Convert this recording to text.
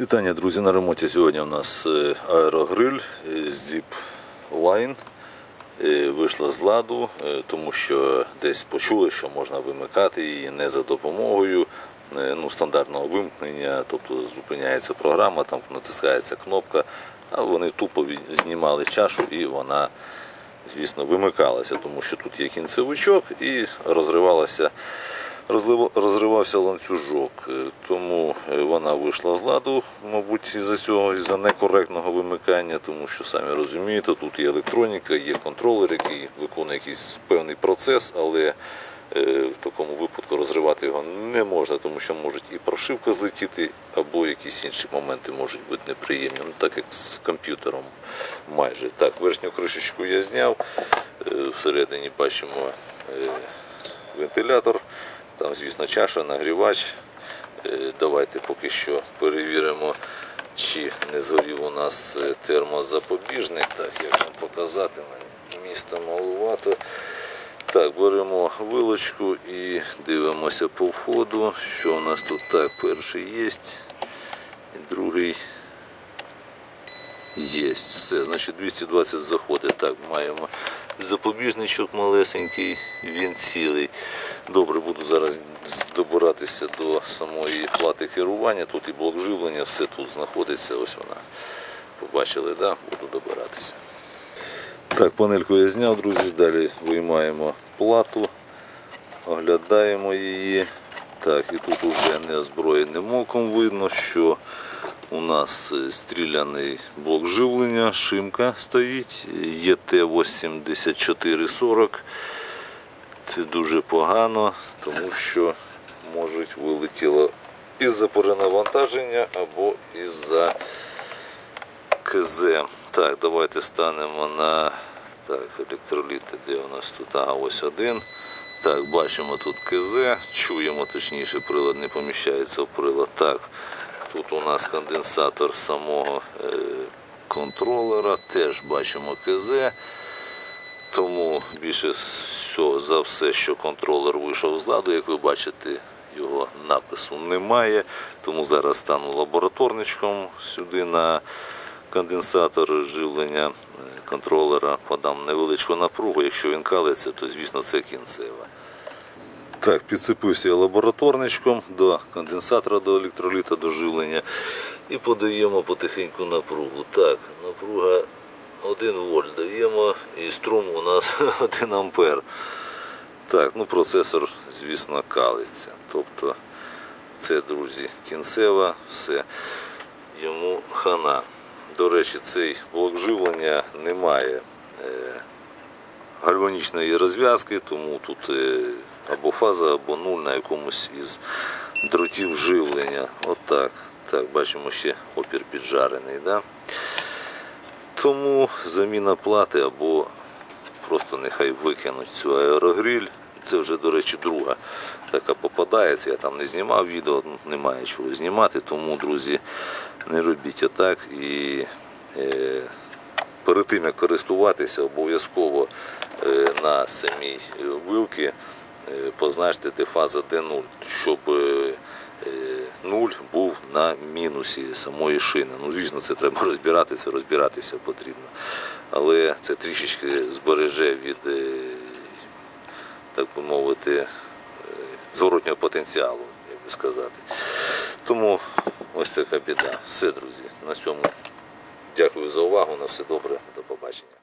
Вітання, друзі, на ремонті сьогодні у нас е, аерогриль е, Zip Line. Е, Вийшла з ладу, тому що десь почули, що можна вимикати її не за допомогою ну, стандартного вимкнення, тобто зупиняється програма, там натискається кнопка, а вони тупо знімали чашу і вона, звісно, вимикалася, тому що тут є кінцевичок і розривалася розривався ланцюжок, е, тому е, вона вийшла з ладу, мабуть, із-за цього, із-за некоректного вимикання, тому що самі розумієте, тут є електроніка, є контролер, який виконує якийсь певний процес, але е, в такому випадку розривати його не можна, тому що може і прошивка злетіти, або якісь інші моменти можуть бути неприємні. Ну так як з комп'ютером майже. Так, верхню кришечку я зняв, всередині бачимо. вентилятор, там, звісно, чаша, нагрівач. Е, Давайте поки що перевіримо, чи не згорів у нас е, термозапобіжник. Так, як вам показати, міста малувато. Так, беремо вилочку і дивимося по входу, що у нас тут так, перший є, другий Є, все, значить 220 заходить. Так, маємо запобіжничок малесенький, він цілий. Добре, буду зараз добиратися до самої плати керування. Тут і блок живлення, все тут знаходиться. Ось вона. Побачили, да? буду добиратися. Так, панельку я зняв, друзі. Далі виймаємо плату, оглядаємо її. Так, і тут уже неозброєним оком видно, що у нас е, стріляний блок живлення, шимка стоїть, ЄТ-8440. Це дуже погано, тому що можуть вилетіло із-за перенавантаження або із-за КЗ. Так, давайте станемо на так, електроліти, де у нас тут? Ага, ось один. Так, бачимо тут КЗ, чуємо, точніше, прилад не поміщається в прилад. Так, тут у нас конденсатор самого е, контролера, теж бачимо КЗ. Тому більше всього за все, що контролер вийшов з ладу, як ви бачите, його напису немає. Тому зараз стану лабораторничком сюди на конденсатор живлення е, контролера, подам невеличку напругу. Якщо він калиться, то звісно це кінцева. Так, підцепився я лабораторничком до конденсатора, до електроліта, до живлення і подаємо потихеньку напругу. Так, напруга 1 вольт даємо і струм у нас 1 ампер. Так, ну процесор, звісно, калиться. Тобто це, друзі, кінцева, все, йому хана. До речі, цей блок живлення не має е, гальванічної розв'язки, тому тут е, або фаза, або нуль на якомусь із дротів живлення. Отак. Так, бачимо ще опір піджарений. Да? Тому заміна плати або просто нехай викинуть цю аерогриль. Це вже, до речі, друга така попадається. Я там не знімав відео, немає чого знімати, тому, друзі, не робіть отак і е, перед тим як користуватися, обов'язково е, на самій е, е, позначте, де фаза де 0, щоб е, е, нуль був на мінусі самої шини. Ну, звісно, це треба розбиратися, розбиратися потрібно. Але це трішечки збереже від, е, так би мовити, е, зворотнього потенціалу, як би сказати. Тому ось така біда. Все, друзі, на цьому дякую за увагу. На все добре, до побачення.